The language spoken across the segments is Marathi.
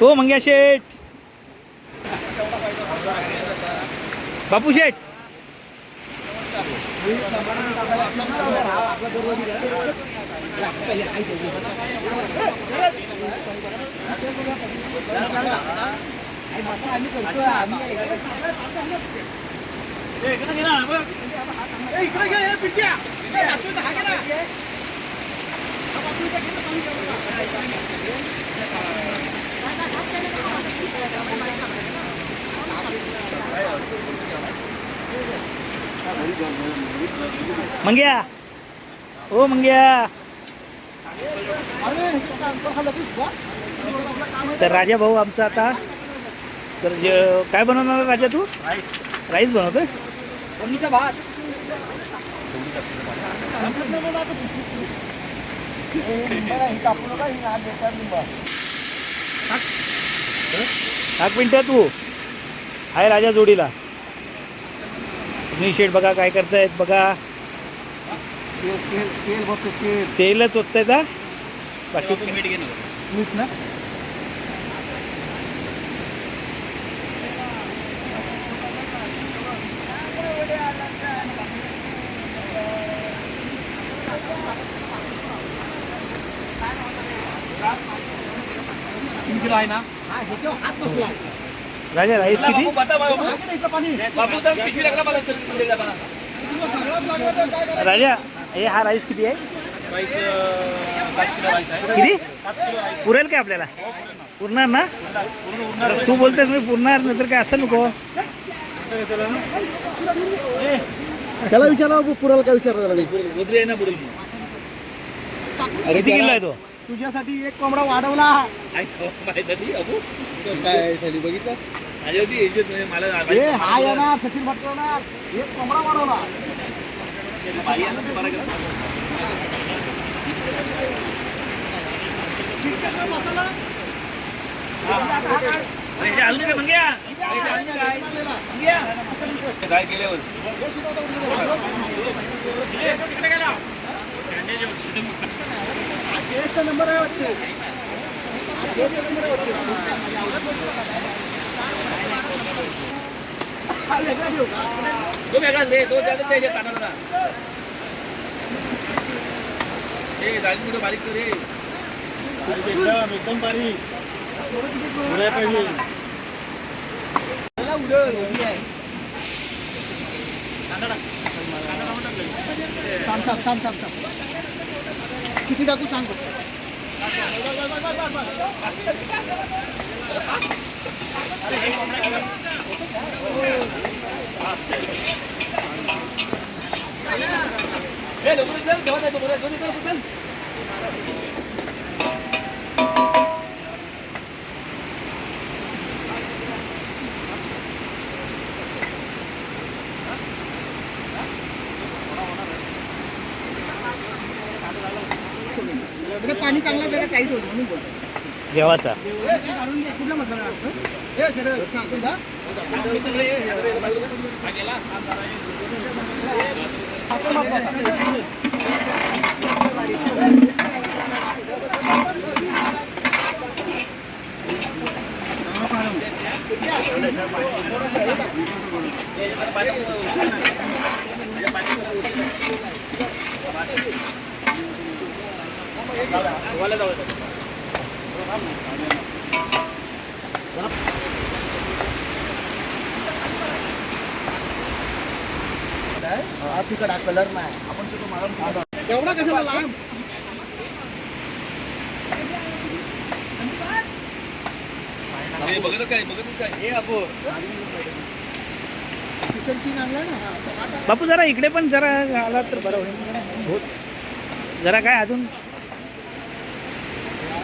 हो मंग्या शेठ. बापू शेठ. मंग्या. हो मंग्या. तर राजा भाऊ आमचा आता. तर काय बनवणार राजा तू? राईस बनवतोस भात. टाक मिनटं तू. आहे राजा जोडीला. शेठ बघा काय करतायत बघा. तेल तेल बघतो तेल. तेलच होत का बाकी मीठ ना. आहे ना. राजा राईस किती? तर. राजा हे हा राईस किती आहे? किती? पुरेल काय आपल्याला? पुरणार ना? तर तू बोलतेस मी पुरणार नंतर काय असं नको. त्याला विचारा पुराला काय विचारलं किती किलो आहे तो? तुझ्यासाठी एक कोंबडा वाढवला. आई समज माझ्यासाठी अबू? काय झाली बघितलं? माझ्यावरती यायचे म्हणजे मला हे हा येणार सचिन भट्ट येणार एक कोंबडा वाढवला. बाई ती बरं हे. काय? मंग्या? आलू काय? मंग्या. काय? केल्यावर. टेस्ट नंबर आहे वाटते तो वेगळाच रे तो त्याचा त्याच्या तानाला हे दाली कुठं बारीक कर रे एकदम एकदम बारीक पुऱ्या पाहिजे उडल आहे थांब थांब थांब थांब थांब किती टाकू सांग फक्त. हे लवकर चल जेवण आहे तो बरं पाणी चांगलं जरा टाईट होईल म्हणून बोलतो जेवाचा. कुठला मसाला असतो हे खरं सांगतो का? साखर माप बघा. गोवाला जाऊ दे. हा तिकड हा कलर नाही आपण तिकडे मारून एवढा कशाला लांब हे बघतच काय बघतच काय? हे अबो बापू जरा इकडे पण जरा आला तर बरं होईल. जरा काय अजून?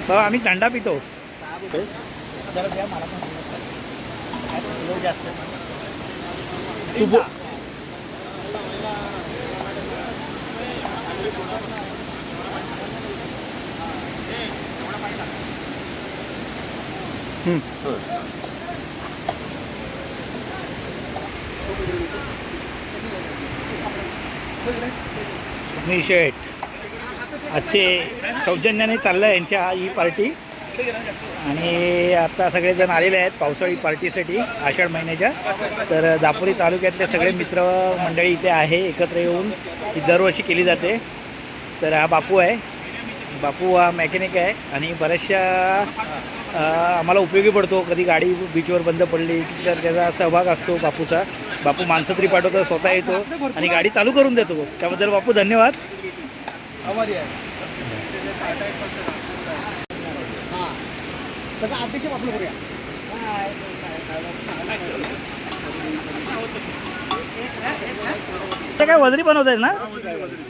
बाबा आम्ही थंडा पितो. तू बो शेठ. आजचे सौजन्याने चाललं आहे यांच्या ही पार्टी. आणि आता सगळेजण आलेले आहेत पावसाळी पार्टीसाठी आषाढ महिन्याच्या. तर दापोली तालुक्यातले सगळे मित्र मंडळी इथे आहे एकत्र येऊन ही दरवर्षी केली जाते. तर हा बापू आहे. बापू हा मेकॅनिक आहे आणि बऱ्याचशा आम्हाला उपयोगी पडतो. कधी गाडी बीचवर बंद पडली तर त्याचा सहभाग असतो बापूचा. बापू माणसं तरी पाठवतो स्वतः येतो आणि गाडी चालू करून देतो. त्याबद्दल बापू धन्यवाद. आभारी आहे. अध्यक्ष ते काय वजरी बनवत आहेत ना?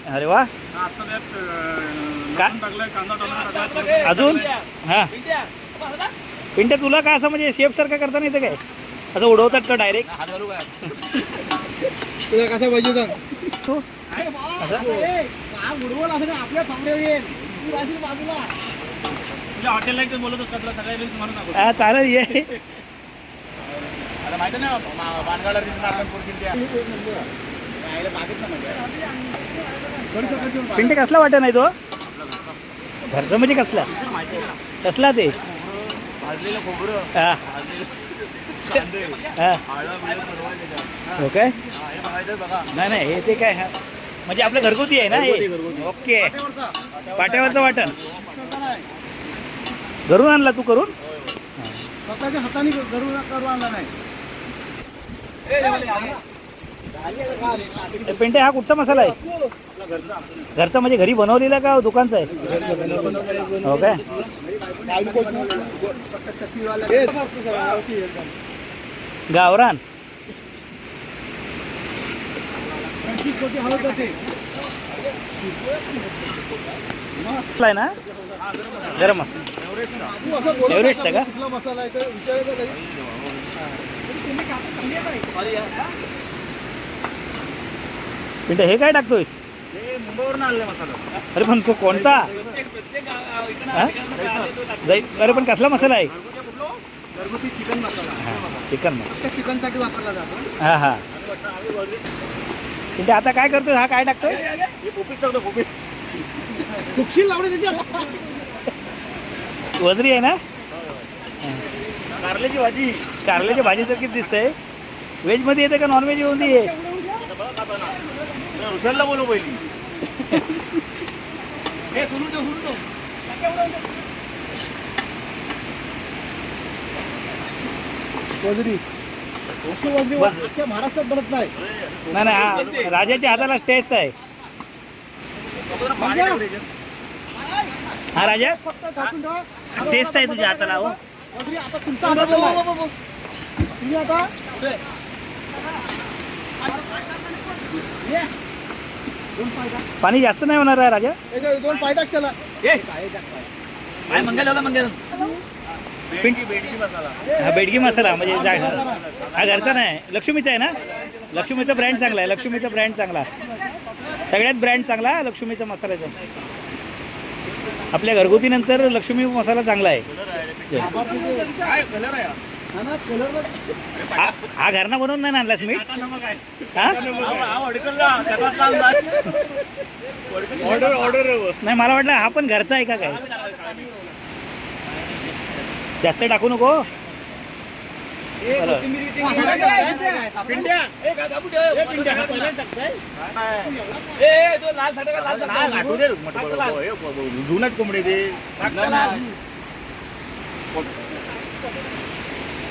अरे वा. का अजून? हां. पिंट्या तुला का असं म्हणजे शेप सारखं करता नाही काय? असं उडवतात का डायरेक्ट काय तुला कसं पाहिजे सांग. तू? चालेल ये आता माहिती नाही बांधगाडा रील्स आपण पुढची त्या राहायला बागेत म्हणजे. पिंटे कसला वाटत नाही तो? घरचं म्हणजे कसला कसला ते? भाजलेलं खोबरं हा. हा. हो हा, हे नाही नाही हे ते काय हा. म्हणजे आपलं घरगुती आहे ना हे? ओके. पाट्यावरचा. वाटण. नाही. घरून आणला तू करून? स्वतःच्या हाताने करू करू आणला नाही. पिंटे हा कुठचा मसाला आहे? घरचा म्हणजे घरी बनवलेला का दुकानचा आहे? हो काय? गावरान. ना? गरम मसाला. आहे का? पिंटे हे काय टाकतोयस? अरे पण तो कोणता? अरे पण कसला मसाला आहे? घरगुती चिकन मसाला. चिकन मसाला फक्त चिकनसाठी वापरला जातो हा हा. पिंटे आता काय करतोय हा काय टाकतोय टाकतो खुपशील लावणे त्याच्यात वजरी आहे ना? कारल्याची भाजी कारल्याच्या भाजीसारखी दिसतंय व्हेजमध्ये येते का नॉनव्हेज येऊन आहे रुसलला बोलू पहिली. हे ठेव ठेव. वजरी महाराष्ट्रात बनत नाही. नाही नाही राजाच्या हाताला टेस्ट आहे. हा राजा. टेस्ट आहे तुझ्या हाताला हो. वजरी आता तुमचा हातात आहे. तुम्ही आता पाणी जास्त नाही होणार आहे राजा. दोन पाय टाक त्याला काय मंगल लावला मंगल. बेडगी बेडगी मसाला. हा बेडगी मसाला म्हणजे जा- हा घरचा नाही लक्ष्मीचा आहे ना? लक्ष्मीचा ब्रँड चांगला आहे लक्ष्मीचा ब्रँड चांगला सगळ्यात ब्रँड चांगला आहे लक्ष्मीचा मसाल्याचा. आपल्या घरगुतीनंतर लक्ष्मी मसाला चांगला आहे. हा? हा घरना बनवून नाही आणलास मी हा? ऑर्डर ऑर्डर नाही मला वाटलं हा पण घरचा आहे का काय? जास्त टाकू नको. जुनच कोंबडी ते. टाक तो लाल.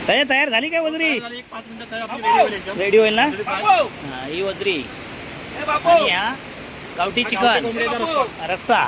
तयार तयार झाली काय वजरी. रेडी होईल ना. हा, ही वजरी. ए, बापू. आणि गावठी चिकन. रस्सा. रस्सा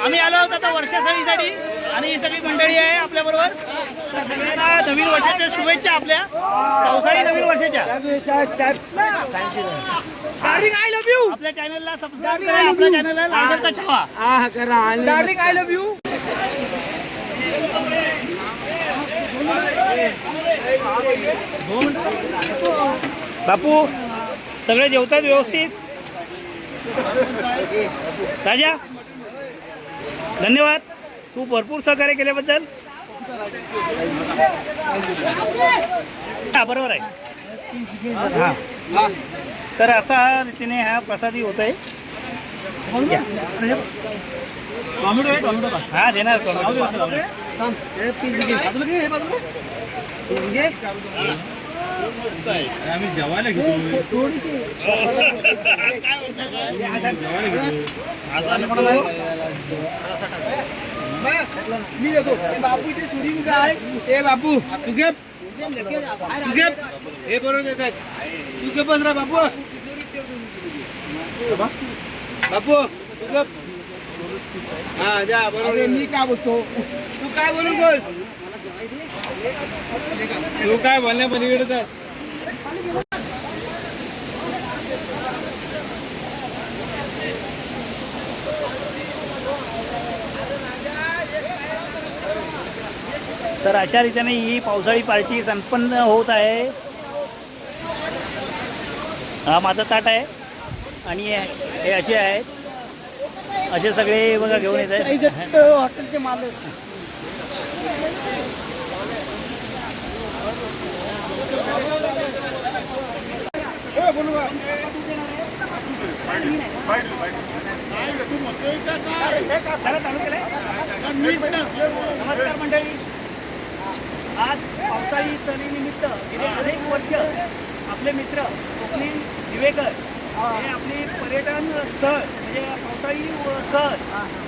आम्ही आलो आहोत आता वर्षासळीसाठी आणि ही सगळी मंडळी आहे आपल्या बरोबर सगळ्यांना नवीन वर्षाच्या शुभेच्छा आपल्या पावसाळी नवीन वर्षाच्या डार्लिंग आय लव्ह यू आपल्या चॅनलला सबस्क्राईब करा आपल्या चॅनलला लागायचा छावा डार्लिंग आय लव्ह यू बापू सगळे जेवतात व्यवस्थित? राजा धन्यवाद. तू भरपूर सहकार्य केल्याबद्दल. हा बरोबर आहे. हा. तर असा रीतीने हा प्रसादी होत आहे हा देणार टोमॅटो. आम्ही जेवायला घेतो. मी देतो बापू ते सुरी काय ए बापू तू घे तू घे. हे बरोबर देतात तू घे बस रा बापू. बापू. तू घे हा जा अरे बरोबर मी काय बोलतो? तू काय बोलून बोल? तू काय बोलण्या पलीकडे जा. तर अशा रीतीने ही पावसाळी पार्टी संपन्न होत आहे. हा माझा ताट आहे. आणि हे असे आहेत. असे सगळे बघा घेऊन येत आहेत. हॉटेलचे मालक नमस्कार मंडळी. आज पावसाळी सणीनिमित्त गेले अनेक वर्ष आपले मित्र कोकणी दिवेकर हे. आपली पर्यटन स्थळ म्हणजे पावसाळी स्थळ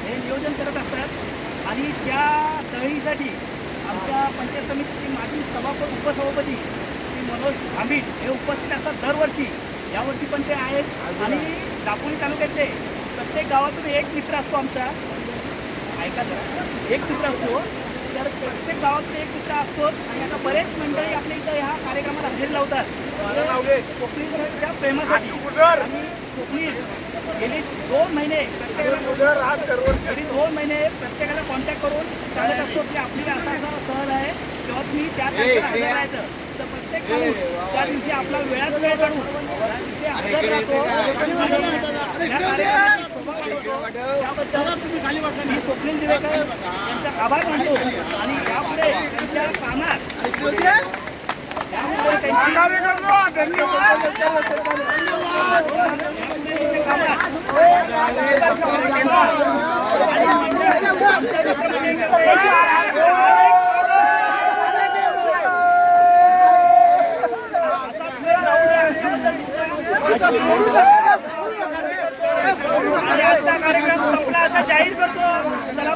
हे नियोजन करत असतात. आणि त्या सहलीसाठी आमच्या पंचायत समितीचे माजी सभापती उपसभापती श्री मनोज भांबीट हे उपस्थित असतात दरवर्षी. यावर्षी पण ते आहेत. आणि दापोली तालुक्यातले प्रत्येक गावातून एक मित्र असतो आमचा. ऐका जरा. एक मित्र असतो. प्रत्येक गावातून एक मित्र असतो आणि आता बरेच मंडळी आपल्या इथं ह्या कार्यक्रमाला हजेरी लावतात. कोकणीच्या प्रेमासाठी. आणि कोकणी गेली दोन महिने. प्रत्येकाला गेली दोन महिने प्रत्येकाला कॉन्टॅक्ट करून सांगत असतो की आपली असा असा सहल आहे. तेव्हा तुम्ही त्या राहायचं तर प्रत्येक त्या दिवशी आपला वेळात वेळ काढून दिवशी हजर राहतो. आणि या कार्यक्रमाची शोभा वाढवतो. त्याबद्दल तुम्ही खाली बसला मी स्वप्नील दिवेकर आभार मानतो. आणि यापुढे त्यांच्या कामात कार्यक्रम संपला. असं जाहीर करतो.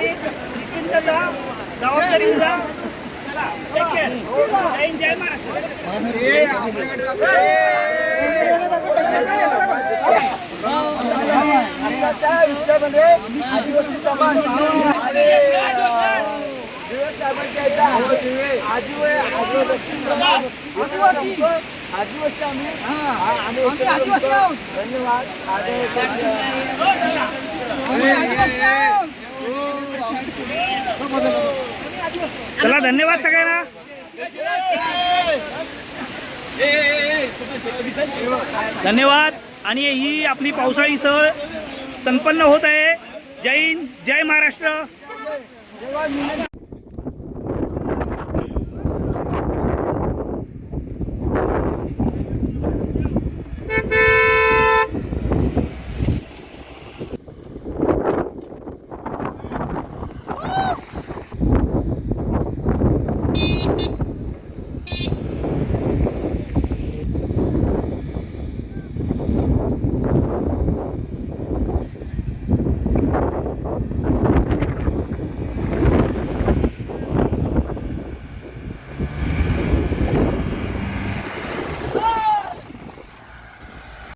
आपल्या आपल्या घरी निश्चिंत जा जबाबदारी जा चला take care. जय हिंद, जय महाराष्ट्र आदिवासी समाज आणि दिवस आदिवासी आदिवासी आदिवासी आम्ही आम्ही आदिवासी आहोत. धन्यवाद. चला धन्यवाद सगळ्यांना. धन्यवाद. आणि ही आपली पावसाळी सहल संपन्न होत आहे. जय हिंद जय महाराष्ट्र.